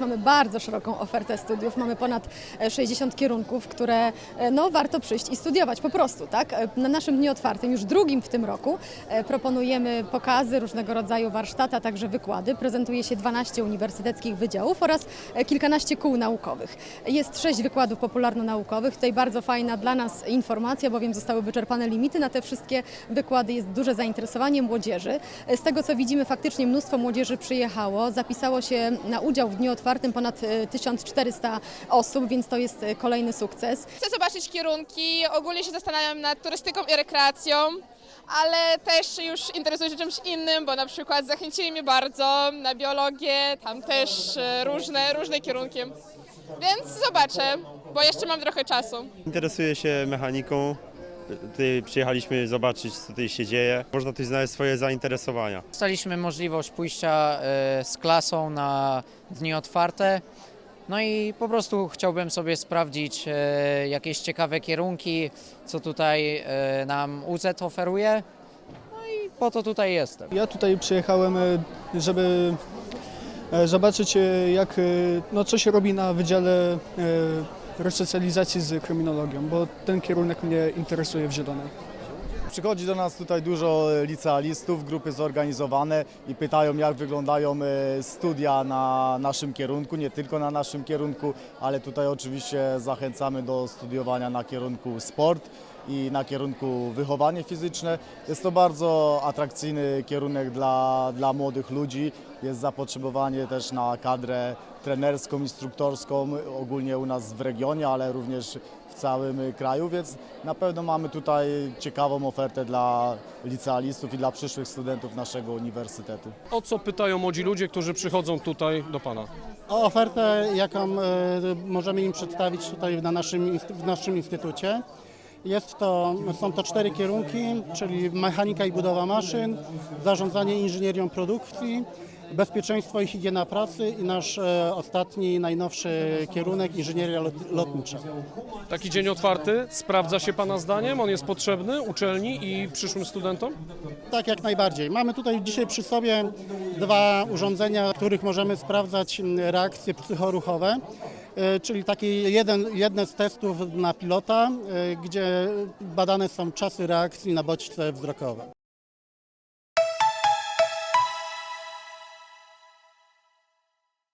Mamy bardzo szeroką ofertę studiów, mamy ponad e, 60 kierunków, które e, no, warto przyjść i studiować po prostu. Tak? E, Na naszym dniu otwartym, już drugim w tym roku, e, proponujemy pokazy, różnego rodzaju warsztaty, a także wykłady. Prezentuje się 12 uniwersyteckich wydziałów oraz e, kilkanaście kół naukowych. Jest sześć wykładów popularno-naukowych. Tutaj bardzo fajna dla nas informacja, bowiem zostały wyczerpane limity na te wszystkie wykłady. Jest duże zainteresowanie młodzieży. E, Z tego co widzimy, faktycznie mnóstwo młodzieży przyjechało. Zapisało się na udział w dniu otwartym ponad e, 1400 osób, więc to jest e, kolejny sukces. Chcę zobaczyć kierunki, ogólnie się zastanawiam nad turystyką i rekreacją, ale też już interesuję się czymś innym, bo na przykład zachęcili mnie bardzo na biologię, tam też e, różne, różne kierunki. Więc zobaczę, bo jeszcze mam trochę czasu. Interesuję się mechaniką. Tutaj przyjechaliśmy zobaczyć, co tutaj się dzieje. Można tutaj znaleźć swoje zainteresowania. Dostaliśmy możliwość pójścia e, z klasą na dni otwarte. No i po prostu chciałbym sobie sprawdzić e, jakieś ciekawe kierunki, co tutaj e, nam UZ oferuje. No i po to tutaj jestem. Ja tutaj przyjechałem, e, żeby e, zobaczyć, e, jak, e, no, co się robi na Wydziale e, Resocjalizacji z kryminologią, bo ten kierunek mnie interesuje w Zielonej. Przychodzi do nas tutaj dużo licealistów, grupy zorganizowane i pytają, jak wyglądają e, studia na naszym kierunku, nie tylko na naszym kierunku, ale tutaj oczywiście zachęcamy do studiowania na kierunku sport i na kierunku wychowanie fizyczne. Jest to bardzo atrakcyjny kierunek dla, dla młodych ludzi. Jest zapotrzebowanie też na kadrę trenerską, instruktorską, ogólnie u nas w regionie, ale również w całym kraju, więc na pewno mamy tutaj ciekawą ofertę dla licealistów i dla przyszłych studentów naszego uniwersytetu. O co pytają młodzi ludzie, którzy przychodzą tutaj do Pana? o ofertę, jaką e, możemy im przedstawić tutaj na naszym, w naszym instytucie. Jest to, są to cztery kierunki, czyli mechanika i budowa maszyn, zarządzanie inżynierią produkcji, bezpieczeństwo i higiena pracy i nasz e, ostatni, najnowszy kierunek inżynieria lot- lotnicza. Taki dzień otwarty sprawdza się Pana zdaniem? On jest potrzebny uczelni i przyszłym studentom? Tak, jak najbardziej. Mamy tutaj dzisiaj przy sobie dwa urządzenia, w których możemy sprawdzać m, reakcje psychoruchowe, czyli taki jeden, z testów na pilota, e, gdzie badane są czasy reakcji na bodźce wzrokowe.